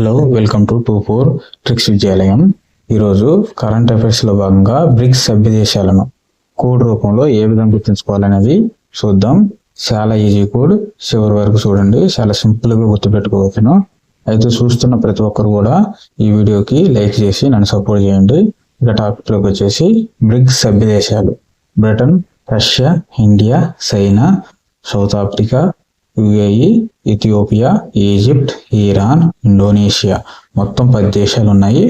Hello welcome to two four tricks విద్యాలయం ఈరోజు current అఫైర్స్లో భాగంగా బ్రిక్స్ సభ్య దేశాలను కోడ్ రూపంలో ఏ విధంగా గుర్తుంచుకోవాలనేది చూద్దాం. చాలా ఈజీ కోడ్ చివరి వరకు చూడండి. చాలా సింపుల్గా గుర్తుపెట్టుకోవచ్చును. అయితే చూస్తున్న ప్రతి ఒక్కరు కూడా ఈ వీడియోకి లైక్ చేసి నన్ను సపోర్ట్ చేయండి. ఇక టాపిక్లోకి వచ్చేసి బ్రిక్స్ సభ్య దేశాలు Britain Russia India China South Africa UAE Ethiopia Egypt Iran Indonesia. మొత్తం పది దేశాలు ఉన్నాయి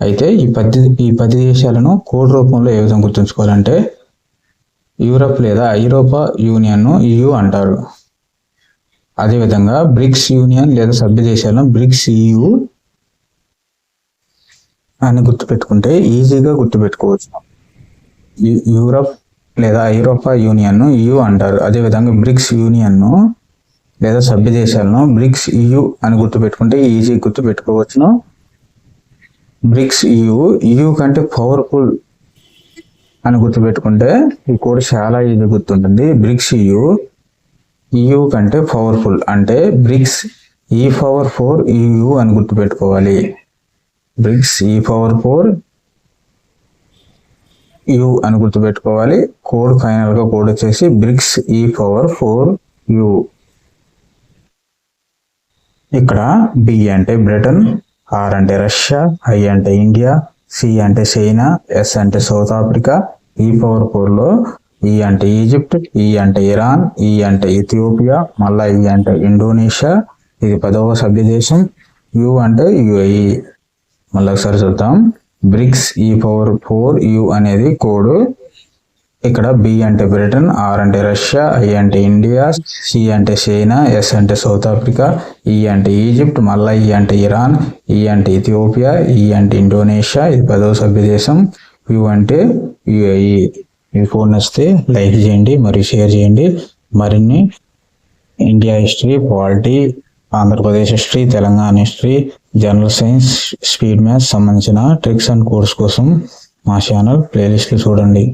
అయితే ఈ పది ఈ పది దేశాలను కోడ్ రూపంలో ఏ విధంగా గుర్తుంచుకోవాలంటే యూరప్ లేదా ఐరోపా యూనియన్ను ఈయు అంటారు. అదేవిధంగా బ్రిక్స్ యూనియన్ లేదా సభ్య దేశాలను బ్రిక్స్ ఈయూ అని గుర్తుపెట్టుకుంటే ఈజీగా గుర్తుపెట్టుకోవచ్చు. యూరప్ లేదా ఐరోపా యూనియన్ను ఈయు అంటారు. అదేవిధంగా బ్రిక్స్ యూనియన్ను లేదా సభ్య దేశాలను బ్రిక్స్ యు అని గుర్తుపెట్టుకుంటే ఈజీ గుర్తు పెట్టుకోవచ్చును. బ్రిక్స్ యు యు కంటే పవర్ఫుల్ అని గుర్తుపెట్టుకుంటే ఈ కోడ్ చాలా ఈజీ గుర్తుంటుంది. బ్రిక్స్ యు యు కంటే పవర్ఫుల్ అంటే BRICS E power four U అని గుర్తుపెట్టుకోవాలి. Bricks E power four U అని గుర్తుపెట్టుకోవాలి. కోడ్ ఫైనల్గా కోడ్ వచ్చేసి BRICS E power four U ఇక్కడ బి అంటే బ్రిటన్ ఆర్ అంటే రష్యా ఐ అంటే ఇండియా సి అంటే చైనా ఎస్ అంటే సౌత్ ఆఫ్రికా ఈ పవర్ ఫోర్లో ఈ అంటే ఈజిప్ట్ ఈ e అంటే ఇరాన్ ఈ e అంటే ఇథియోపియా మళ్ళా ఈ అంటే ఇండోనేషియా ఇది పదవ సభ్య దేశం యు అంటే యుఏఈ మళ్ళీ ఒకసారి చూద్దాం. BRICS E power four U అనేది కోడ్. ఇక్కడ బి అంటే బ్రిటన్ ఆర్ అంటే రష్యా ఐ అంటే ఇండియా సి అంటే చైనా ఎస్ అంటే సౌత్ ఆఫ్రికా ఈ అంటే ఈజిప్ట్ మళ్ళా ఈ అంటే ఇరాన్ ఈ e అంటే ఇథియోపియా ఈ e అంటే ఇండోనేషియా ఇది పదవ సభ్యదేశం. యు అంటే యుఏఈ ఈ ఫోన్ వస్తే లైక్ చేయండి మరియు షేర్ చేయండి. మరిన్ని India history polity Andhra Pradesh history Telangana history general science speed maths సంబంధించిన ట్రిక్స్ అండ్ కోర్స్ కోసం మా ఛానల్ ప్లేలిస్ట్లు చూడండి.